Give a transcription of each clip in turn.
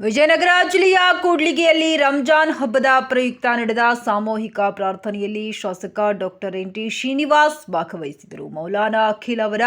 ವಿಜಯನಗರ ಜಿಲ್ಲೆಯ ಕೂಡ್ಲಿಗೆಯಲ್ಲಿ ರಂಜಾನ್ ಹಬ್ಬದ ಪ್ರಯುಕ್ತ ನಡೆದ ಸಾಮೂಹಿಕ ಪ್ರಾರ್ಥನೆಯಲ್ಲಿ ಶಾಸಕ ಡಾಕ್ಟರ್ ಎನ್ ಟಿ ಶ್ರೀನಿವಾಸ್ ಭಾಗವಹಿಸಿದರು. ಮೌಲಾನಾ ಅಖಿಲ್ ಅವರ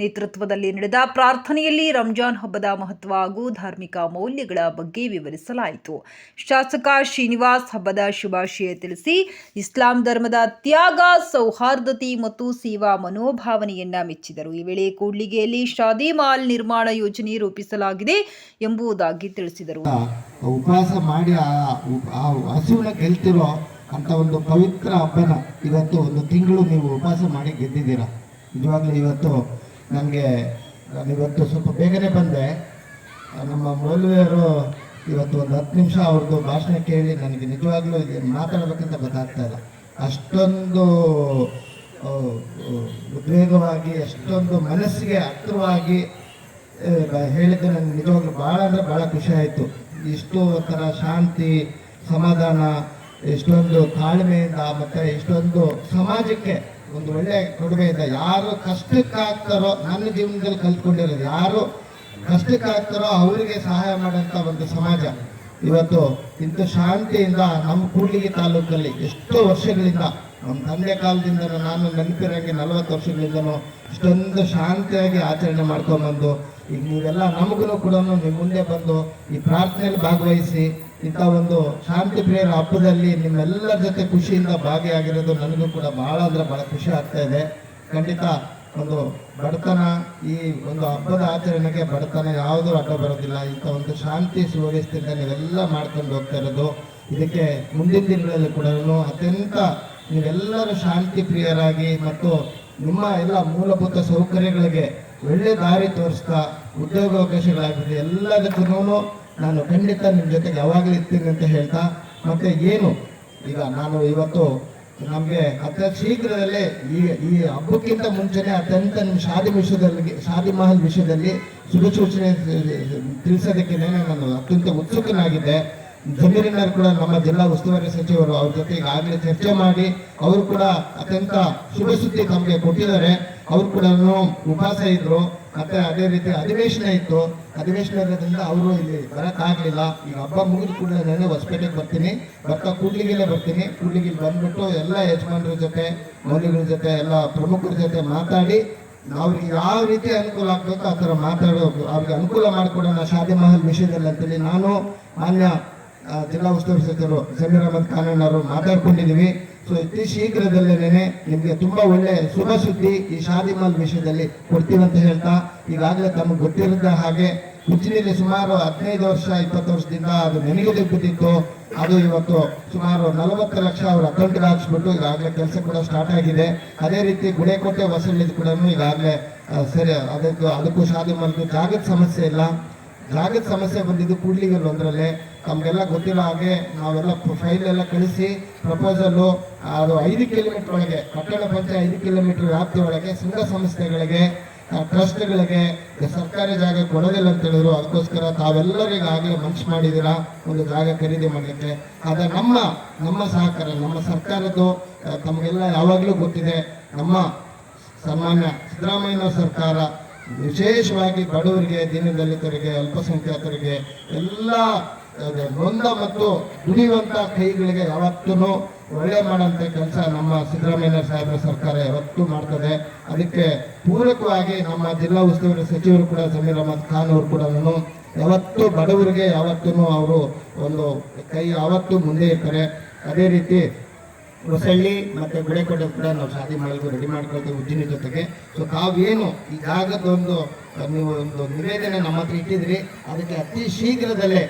ನೇತೃತ್ವದಲ್ಲಿ ನಡೆದ ಪ್ರಾರ್ಥನೆಯಲ್ಲಿ ರಂಜಾನ್ ಹಬ್ಬದ ಮಹತ್ವ ಹಾಗೂ ಧಾರ್ಮಿಕ ಮೌಲ್ಯಗಳ ಬಗ್ಗೆ ವಿವರಿಸಲಾಯಿತು. ಶಾಸಕ ಶ್ರೀನಿವಾಸ್ ಹಬ್ಬದ ಶುಭಾಶಯ ತಿಳಿಸಿ, ಇಸ್ಲಾಂ ಧರ್ಮದ ತ್ಯಾಗ, ಸೌಹಾರ್ದತೆ ಮತ್ತು ಸೇವಾ ಮನೋಭಾವನೆಯನ್ನ ಮೆಚ್ಚಿದರು. ಈ ವೇಳೆ ಕೂಡ್ಲಿಗೆಯಲ್ಲಿ ಶಾದಿ ಮಾಲ್ ನಿರ್ಮಾಣ ಯೋಜನೆ ರೂಪಿಸಲಾಗಿದೆ ಎಂಬುದಾಗಿ ತಿಳಿಸಿದರು. ಉಪವಾಸ ಮಾಡಿ ಆ ಹಸುವಿನ ಗೆಲ್ತಿರೋ ಅಂತ ಒಂದು ಪವಿತ್ರ ಹಬ್ಬನ ಇವತ್ತು ಒಂದು ತಿಂಗಳು ನೀವು ಉಪವಾಸ ಮಾಡಿ ಗೆದ್ದಿದ್ದೀರಾ? ನಿಜವಾಗ್ಲೂ ಇವತ್ತು ನನಗೆ ಇವತ್ತು ಸ್ವಲ್ಪ ಬೇಗನೆ ಬಂದೆ. ನಮ್ಮ ಮೌಲ್ವಿಯರು ಇವತ್ತು ಒಂದು ಹತ್ತು ನಿಮಿಷ ಅವ್ರದ್ದು ಭಾಷಣ ಕೇಳಿ ನನಗೆ ನಿಜವಾಗ್ಲೂ ಮಾತಾಡಬೇಕಂತ ಗೊತ್ತಾಗ್ತಾ ಇಲ್ಲ. ಅಷ್ಟೊಂದು ಉದ್ವೇಗವಾಗಿ, ಅಷ್ಟೊಂದು ಮನಸ್ಸಿಗೆ ಹತ್ತಿರವಾಗಿ ಹೇಳಿದ್ದು ನನಗೆ ನಿಜವಾಗ್ಲೂ ಭಾಳ ಅಂದರೆ ಭಾಳ ಖುಷಿ ಆಯಿತು. ಇಷ್ಟು ಒಂಥರ ಶಾಂತಿ, ಸಮಾಧಾನ ಇಷ್ಟೊಂದು ತಾಳ್ಮೆಯಿಂದ ಮತ್ತು ಇಷ್ಟೊಂದು ಸಮಾಜಕ್ಕೆ ಒಂದು ಒಳ್ಳೆ ಕೊಡುಗೆಯಿಂದ ಯಾರು ಕಷ್ಟಕ್ಕಾಗ್ತಾರೋ, ನನ್ನ ಜೀವನದಲ್ಲಿ ಕಲ್ತ್ಕೊಂಡಿರೋದು ಯಾರು ಕಷ್ಟಕ್ಕಾಗ್ತಾರೋ ಅವರಿಗೆ ಸಹಾಯ ಮಾಡೋಂಥ ಒಂದು ಸಮಾಜ. ಇವತ್ತು ಇಂಥ ಶಾಂತಿಯಿಂದ ನಮ್ಮ ಕೂಡ್ಲಿಗಿ ತಾಲೂಕಲ್ಲಿ ಎಷ್ಟೋ ವರ್ಷಗಳಿಂದ, ನಮ್ಮ ತಂದೆ ಕಾಲದಿಂದ ನಾನು ನೆನಪಿರೋಂಗೆ ನಲವತ್ತು ವರ್ಷಗಳಿಂದನೂ ಇಷ್ಟೊಂದು ಶಾಂತಿಯಾಗಿ ಆಚರಣೆ ಮಾಡ್ಕೊಂಬಂದು ಈಗ ನೀವೆಲ್ಲ ನಮಗೂ ಕೂಡ ನಿಮ್ಮ ಮುಂದೆ ಬಂದು ಈ ಪ್ರಾರ್ಥನೆಯಲ್ಲಿ ಭಾಗವಹಿಸಿ ಇಂಥ ಒಂದು ಶಾಂತಿ ಪ್ರಿಯರ ಹಬ್ಬದಲ್ಲಿ ನಿಮ್ಮೆಲ್ಲರ ಜೊತೆ ಖುಷಿಯಿಂದ ಭಾಗಿಯಾಗಿರೋದು ನನಗೂ ಕೂಡ ಬಹಳ ಅಂದ್ರೆ ಬಹಳ ಖುಷಿ ಆಗ್ತಾ ಇದೆ. ಖಂಡಿತ ಒಂದು ಬಡತನ ಈ ಒಂದು ಹಬ್ಬದ ಆಚರಣೆಗೆ ಬಡತನ ಯಾವುದೂ ಅಡ್ಡ ಬರೋದಿಲ್ಲ. ಇಂಥ ಒಂದು ಶಾಂತಿ ಸುವ್ಯವಸ್ಥೆಯಿಂದ ನೀವೆಲ್ಲ ಮಾಡ್ಕೊಂಡು ಹೋಗ್ತಾ ಇರೋದು. ಇದಕ್ಕೆ ಮುಂದಿನ ದಿನಗಳಲ್ಲಿ ಕೂಡ ಅತ್ಯಂತ ನೀವೆಲ್ಲರೂ ಶಾಂತಿ ಪ್ರಿಯರಾಗಿ ಮತ್ತು ನಿಮ್ಮ ಎಲ್ಲ ಮೂಲಭೂತ ಸೌಕರ್ಯಗಳಿಗೆ ಒಳ್ಳೆ ದಾರಿ ತೋರಿಸ್ತಾ ಉದ್ಯೋಗಾವಕಾಶಗಳಾಗಿದೆ ಎಲ್ಲದಕ್ಕೂ ನಾನು ಖಂಡಿತ ನಿಮ್ಮ ಜೊತೆಗೆ ಯಾವಾಗಲೂ ಇರ್ತೀನಿ ಅಂತ ಹೇಳ್ತಾ, ಮತ್ತೆ ಏನು? ಈಗ ನಾನು ಇವತ್ತು ನಮಗೆ ಅತ್ಯ ಶೀಘ್ರದಲ್ಲೇ ಈ ಈ ಹಬ್ಬಕ್ಕಿಂತ ಮುಂಚೆನೇ ಅತ್ಯಂತ ನಿಮ್ಮ ಶಾದಿ ವಿಷಯದಲ್ಲಿ, ಶಾದಿ ಮಹಲ್ ವಿಷಯದಲ್ಲಿ ಶುಭ ಸೂಚನೆ ತಿಳಿಸೋದಕ್ಕೆ ನಾನು ಅತ್ಯಂತ ಉತ್ಸುಕನಾಗಿದ್ದೆ. ಜಮೀರಿನವರು ಕೂಡ ನಮ್ಮ ಜಿಲ್ಲಾ ಉಸ್ತುವಾರಿ ಸಚಿವರು ಅವ್ರ ಜೊತೆ ಈಗಾಗಲೇ ಚರ್ಚೆ ಮಾಡಿ, ಅವರು ಕೂಡ ಅತ್ಯಂತ ಶುಭ ಸುದ್ದಿ ತಮಗೆ ಕೊಟ್ಟಿದ್ದಾರೆ. ಅವರು ಕೂಡ ಉಪವಾಸ ಇದ್ರು, ಮತ್ತೆ ಅದೇ ರೀತಿ ಅಧಿವೇಶನ ಇತ್ತು. ಅಧಿವೇಶನ ಇರೋದ್ರಿಂದ ಅವರು ಇಲ್ಲಿ ಬರೋಕ್ಕಾಗಲಿಲ್ಲ ಈಗ ಹಬ್ಬ ಮುಗಿದ ಕೂಡಲೇ ನಾನು ಹೊಸಪೇಟೆಗೆ ಬರ್ತೀನಿ. ಬರ್ತಾ ಕೂಡ್ಲಿಗೆಲೇ ಬರ್ತೀನಿ. ಕೂಡ್ಲಿಗೆ ಬಂದ್ಬಿಟ್ಟು ಎಲ್ಲ ಯಜಮಾನ್ರ ಜೊತೆ, ಮೌಲ್ಯಗಳ ಜೊತೆ, ಎಲ್ಲ ಪ್ರಮುಖರ ಜೊತೆ ಮಾತಾಡಿ ಅವ್ರಿಗೆ ಯಾವ ರೀತಿ ಅನುಕೂಲ ಆಗ್ಬೇಕು ಆ ಥರ ಮಾತಾಡೋದು ಅವ್ರಿಗೆ ಅನುಕೂಲ ಮಾಡಿಕೊಡೋಣ ಶಾದಿ ಮಹಲ್ ವಿಷಯದಲ್ಲಿ ಅಂತೇಳಿ ನಾನು ಮಾನ್ಯ ಜಿಲ್ಲಾ ಉಸ್ತುವಾರಿ ಸಚಿವರು ಜಮೀರ್ ಅಹಮದ್ ಖಾನ್ ಅವರು ಮಾತಾಡ್ಕೊಂಡಿದ್ದೀವಿ. ಸೊ ಅತಿ ಶೀಘ್ರದಲ್ಲೇನೆ ನಿಮಗೆ ತುಂಬಾ ಒಳ್ಳೆ ಶುಭ ಸುದ್ದಿ ಈ ಶಾದಿ ಮಾಲ್ ವಿಷಯದಲ್ಲಿ ಕೊಡ್ತೀವಿ ಅಂತ ಹೇಳ್ತಾ, ಈಗಾಗಲೇ ತಮಗೆ ಗೊತ್ತಿರದ ಹಾಗೆ ಉಜ್ಜಿನಲ್ಲಿ ಸುಮಾರು ಹದಿನೈದು ವರ್ಷ, ಇಪ್ಪತ್ತು ವರ್ಷದಿಂದ ಅದು ನೆನೆಯುವುದು ಬಿದ್ದಿತ್ತು ಅದು ಇವತ್ತು ಸುಮಾರು ನಲವತ್ತು ಲಕ್ಷ ಅವ್ರ ಅಕೌಂಟ್ಗೆ ಹಾಕ್ಸ್ಬಿಟ್ಟು ಈಗಾಗಲೇ ಕೆಲಸ ಕೂಡ ಸ್ಟಾರ್ಟ್ ಆಗಿದೆ. ಅದೇ ರೀತಿ ಗುಡೇಕೋಟೆ ಹೊಸಳ್ಳಿದ್ ಕೂಡ ಈಗಾಗಲೇ ಸರಿ, ಅದಕ್ಕೂ ಅದಕ್ಕೂ ಶಾದಿ ಮಲ್ಗೂ ಜಾಗದ ಸಮಸ್ಯೆ ಇಲ್ಲ. ಜಾಗದ ಸಮಸ್ಯೆ ಬಂದಿದ್ದು ಕೂಡ್ಲಿಗಲ್ ತಮಗೆಲ್ಲ ಗೊತ್ತಿರೋ ಹಾಗೆ ನಾವೆಲ್ಲ ಫೈಲ್ ಎಲ್ಲ ಕಳಿಸಿ ಪ್ರಪೋಸಲ್ಲು ಅದು ಐದು ಕಿಲೋಮೀಟರ್ ಒಳಗೆ, ಪಟ್ಟಣ ಪಂಚಾಯತ್ ಐದು ಕಿಲೋಮೀಟರ್ ವ್ಯಾಪ್ತಿ ಒಳಗೆ ಸಂಘ ಸಂಸ್ಥೆಗಳಿಗೆ ಟ್ರಸ್ಟ್ಗಳಿಗೆ ಸರ್ಕಾರಿ ಜಾಗ ಕೊಡೋದಿಲ್ಲ ಅಂತ ಹೇಳಿದ್ರು. ಅದಕ್ಕೋಸ್ಕರ ತಾವೆಲ್ಲರಿಗೂ ಆಗಲೇ ಮನ್ಸು ಮಾಡಿದ್ದೀರಾ? ಒಂದು ಜಾಗ ಖರೀದಿ ಮಾಡಲಿಕ್ಕೆ. ಆದರೆ ನಮ್ಮ ನಮ್ಮ ಸಹಕಾರ, ನಮ್ಮ ಸರ್ಕಾರದ್ದು ತಮಗೆಲ್ಲ ಯಾವಾಗಲೂ ಗೊತ್ತಿದೆ. ನಮ್ಮ ಸನ್ಮಾನ್ಯ ಸಿದ್ದರಾಮಯ್ಯ ಸರ್ಕಾರ ವಿಶೇಷವಾಗಿ ಬಡವರಿಗೆ, ದೀನದಲಿತರಿಗೆ, ಅಲ್ಪಸಂಖ್ಯಾತರಿಗೆ ಎಲ್ಲ ನೊಂದ ಮತ್ತು ದುಡಿಯುವಂಥ ಕೈಗಳಿಗೆ ಯಾವತ್ತೂ ಒಳ್ಳೆ ಮಾಡೋಂಥ ಕೆಲಸ ನಮ್ಮ ಸಿದ್ದರಾಮಯ್ಯ ಸಾಹೇಬರ ಸರ್ಕಾರ ಯಾವತ್ತೂ ಮಾಡ್ತದೆ. ಅದಕ್ಕೆ ಪೂರಕವಾಗಿ ನಮ್ಮ ಜಿಲ್ಲಾ ಉಸ್ತುವಾರಿ ಸಚಿವರು ಕೂಡ ಜಮೀರ್ ಅಹಮದ್ ಖಾನ್ ಅವರು ಕೂಡ ಯಾವತ್ತೂ ಬಡವರಿಗೆ ಯಾವತ್ತೂ ಅವರು ಒಂದು ಕೈ ಯಾವತ್ತೂ ಮುಂದೆ ಇರ್ತಾರೆ ಅದೇ ರೀತಿ ಹೊಸಳ್ಳಿ ಮತ್ತು ಗುಳೆಕೋಟೆ ಕೂಡ ನಾವು ಶಾದಿ ಮಾಡಲು ರೆಡಿ ಮಾಡ್ಕೊಳ್ತೀವಿ ಉಜ್ಜಿನ ಜೊತೆಗೆ. ಸೊ ತಾವೇನು ಈ ಜಾಗದ ಒಂದು, ನೀವು ಒಂದು ನಿವೇದನೆ ನಮ್ಮ ಹತ್ರ ಇಟ್ಟಿದ್ರಿ ಅದಕ್ಕೆ ಅತಿ ಶೀಘ್ರದಲ್ಲೇ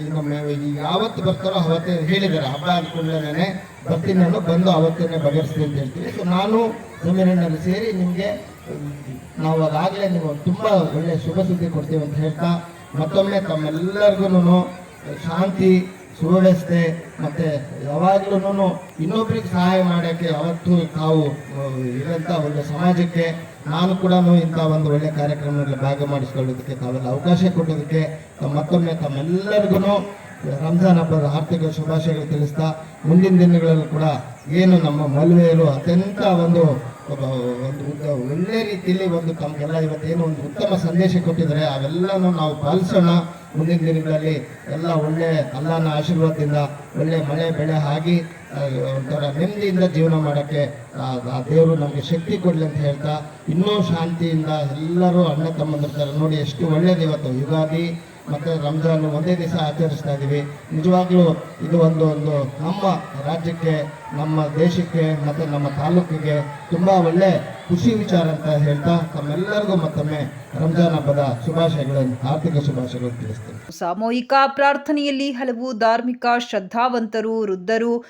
ಈ ನಮ್ಮ ಈಗ ಯಾವತ್ತು ಬರ್ತಾರೋ ಅವತ್ತೇ ಹೇಳಿದ್ದಾರೆ. ಹಬ್ಬ ಅಂದ್ಕೊಂಡ್ಲೇನೆ ಬರ್ತೀನಿ ನಾನು ಬಂದು ಅವತ್ತೇ ಬಗೆಹರಿಸ್ತೀನಿ ಅಂತ ಹೇಳ್ತೀನಿ. ಸೊ ನಾನು ಜಮೀನಿನಲ್ಲಿ ಸೇರಿ ನಿಮಗೆ, ನಾವು ಅದಾಗಲೇ ನೀವು ತುಂಬ ಒಳ್ಳೆಯ ಶುಭ ಸುದ್ದಿ ಕೊಡ್ತೀವಿ ಅಂತ ಹೇಳ್ತಾ ಮತ್ತೊಮ್ಮೆ ತಮ್ಮೆಲ್ಲರಿಗೂ ಶಾಂತಿ ಸುವ್ಯವಸ್ಥೆ, ಮತ್ತೆ ಯಾವಾಗ್ಲೂ ಇನ್ನೊಬ್ರಿಗೆ ಸಹಾಯ ಮಾಡೋಕ್ಕೆ ಯಾವತ್ತೂ ತಾವು ಇರೋಂಥ ಒಂದು ಸಮಾಜಕ್ಕೆ ನಾನು ಕೂಡ ಇಂಥ ಒಂದು ಒಳ್ಳೆ ಕಾರ್ಯಕ್ರಮದಲ್ಲಿ ಭಾಗ ಮಾಡಿಸ್ಕೊಳ್ಳೋದಕ್ಕೆ ತಾವೆಲ್ಲ ಅವಕಾಶ ಕೊಟ್ಟೋದಕ್ಕೆ ತಮ್ಮ- ಮತ್ತೊಮ್ಮೆ ತಮ್ಮೆಲ್ಲರಿಗೂ ರಂಜಾನ್ ಹಬ್ಬದ ಆರ್ಥಿಕ ಶುಭಾಶಯಗಳು ತಿಳಿಸ್ತಾ, ಮುಂದಿನ ದಿನಗಳಲ್ಲೂ ಕೂಡ ಏನು ನಮ್ಮ ಮಲ್ವೆಯರು ಅತ್ಯಂತ ಒಂದು ಒಂದು ಒಳ್ಳೆ ರೀತಿಯಲ್ಲಿ ಒಂದು ತಮಗೆಲ್ಲ ಇವತ್ತೇನು ಒಂದು ಉತ್ತಮ ಸಂದೇಶ ಕೊಟ್ಟಿದ್ದಾರೆ, ಅವೆಲ್ಲನೂ ನಾವು ಪಾಲಿಸೋಣ. ಮುಂದಿನ ದಿನಗಳಲ್ಲಿ ಎಲ್ಲ ಒಳ್ಳೆ ಅಲ್ಲನ ಆಶೀರ್ವಾದದಿಂದ ಒಳ್ಳೆ ಮಳೆ, ಬೆಳೆ ಆಗಿ ಒಂಥರ ನೆಮ್ಮದಿಯಿಂದ ಜೀವನ ಮಾಡೋಕ್ಕೆ, ಆ ದೇವರು ನಮಗೆ ಶಕ್ತಿ ಕೊಡಲಿ ಅಂತ ಹೇಳ್ತಾ, ಇನ್ನೂ ಶಾಂತಿಯಿಂದ ಎಲ್ಲರೂ ಅಣ್ಣ ತಮ್ಮಂದಿರ್ತಾರೆ ನೋಡಿ ಎಷ್ಟು ಒಳ್ಳೇದು ಇವತ್ತು ಯುಗಾದಿ ಮತ್ತು ರಂಜಾನ್ ಒಂದೇ ದಿವಸ ಆಚರಿಸ್ತಾ ಇದ್ದೀವಿ ನಿಜವಾಗ್ಲೂ ಇದು ಒಂದು ಒಂದು ನಮ್ಮ ರಾಜ್ಯಕ್ಕೆ, ನಮ್ಮ ದೇಶಕ್ಕೆ ಮತ್ತು ನಮ್ಮ ತಾಲೂಕಿಗೆ ತುಂಬ ಒಳ್ಳೆ ಖುಷಿ ವಿಚಾರ ಅಂತ ಹೇಳ್ತಾ ತಮ್ಮೆಲ್ಲರಿಗೂ ಮತ್ತೊಮ್ಮೆ ರಂಜಾನ್ ಹಬ್ಬದ ಶುಭಾಶಯಗಳನ್ನು ಆರ್ಥಿಕ ಶುಭಾಶಯಗಳನ್ನು ತಿಳಿಸ್ತೇನೆ. ಸಾಮೂಹಿಕ ಪ್ರಾರ್ಥನೆಯಲ್ಲಿ ಹಲವು ಧಾರ್ಮಿಕ ಶ್ರದ್ಧಾವಂತರು, ವೃದ್ಧರು,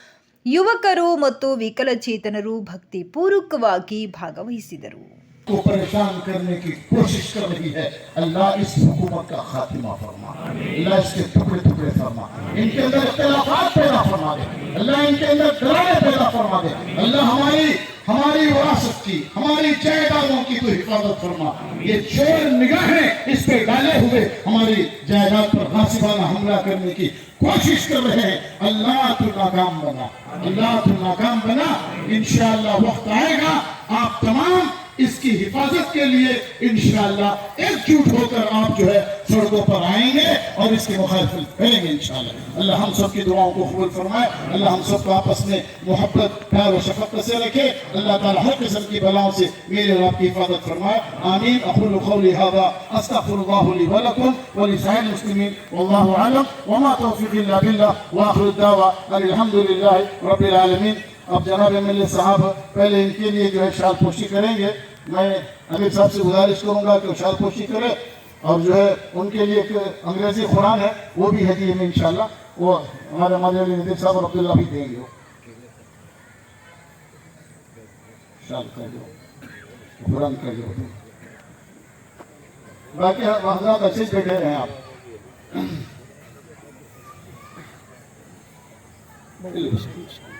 ಯುವಕರು ಮತ್ತು ವಿಕಲಚೇತನರು ಭಕ್ತಿಪೂರ್ವಕವಾಗಿ ಭಾಗವಹಿಸಿದರು. کو پریشان کرنے کی کوشش کر رہی ہے۔ اللہ اس حکومت کا خاتمہ فرما۔ اللہ اس کے ٹکڑے ٹکڑے فرما۔ ان کے اندر اختلافات پیدا فرما دے۔ اللہ ان کے اندر ڈرائے پیدا فرما دے۔ اللہ ہماری ہماری وراثت کی، ہماری جائیدادوں کی تو حفاظت فرما۔ یہ چور نگاہیں اس پہ ڈالے ہوئے ہماری جائیداد پر غاصبانہ حملہ کرنے کی کوشش کر رہے ہیں۔ اللہ تو ناکام بنا۔ اللہ تو ناکام بنا۔ انشاءاللہ وقت آئے گا۔ آپ تمام اس کی حفاظت کے لیے انشاءاللہ ایک جھوٹ ہو کر آپ جو ہے سڑکوں پر آئیں گے اور اس کے مخالف کریں گے انشاءاللہ۔ اللہ ہم سب کی دعاؤں کو قبول فرمائے، اللہ ہم سب کو آپس میں محبت، پیار و شفقت سے رکھے۔ اللہ تعالی ہر قسم کی بلاؤں سے میرے اور آپ کی حفاظت فرمائے۔ آمین۔ اقول قول هذا استغفر الله لي ولكم ولسائر المسلمين والله اعلم، وما توفيقي الا بالله واخر الدعوه الحمد لله رب العالمين اب جناب ایم ایل اے صاحب پہلے ان کے لیے جو ہے شال پوشی کریں گے۔ میں امیر صاحب سے گزارش کروں گا کہ شال پوشی کرے اور جو ہے ان کے لیے ایک انگریزی قرآن ہے، وہ بھی ہے جی ہدیے میں انشاءاللہ۔ وہ ہمارے ہمارے ندیب صاحب اور عبداللہ بھی دیں گے۔ شال کر جو قرآن کر جو باقی حضرات اچھے بیٹھے رہے ہیں آپ۔ Thank you.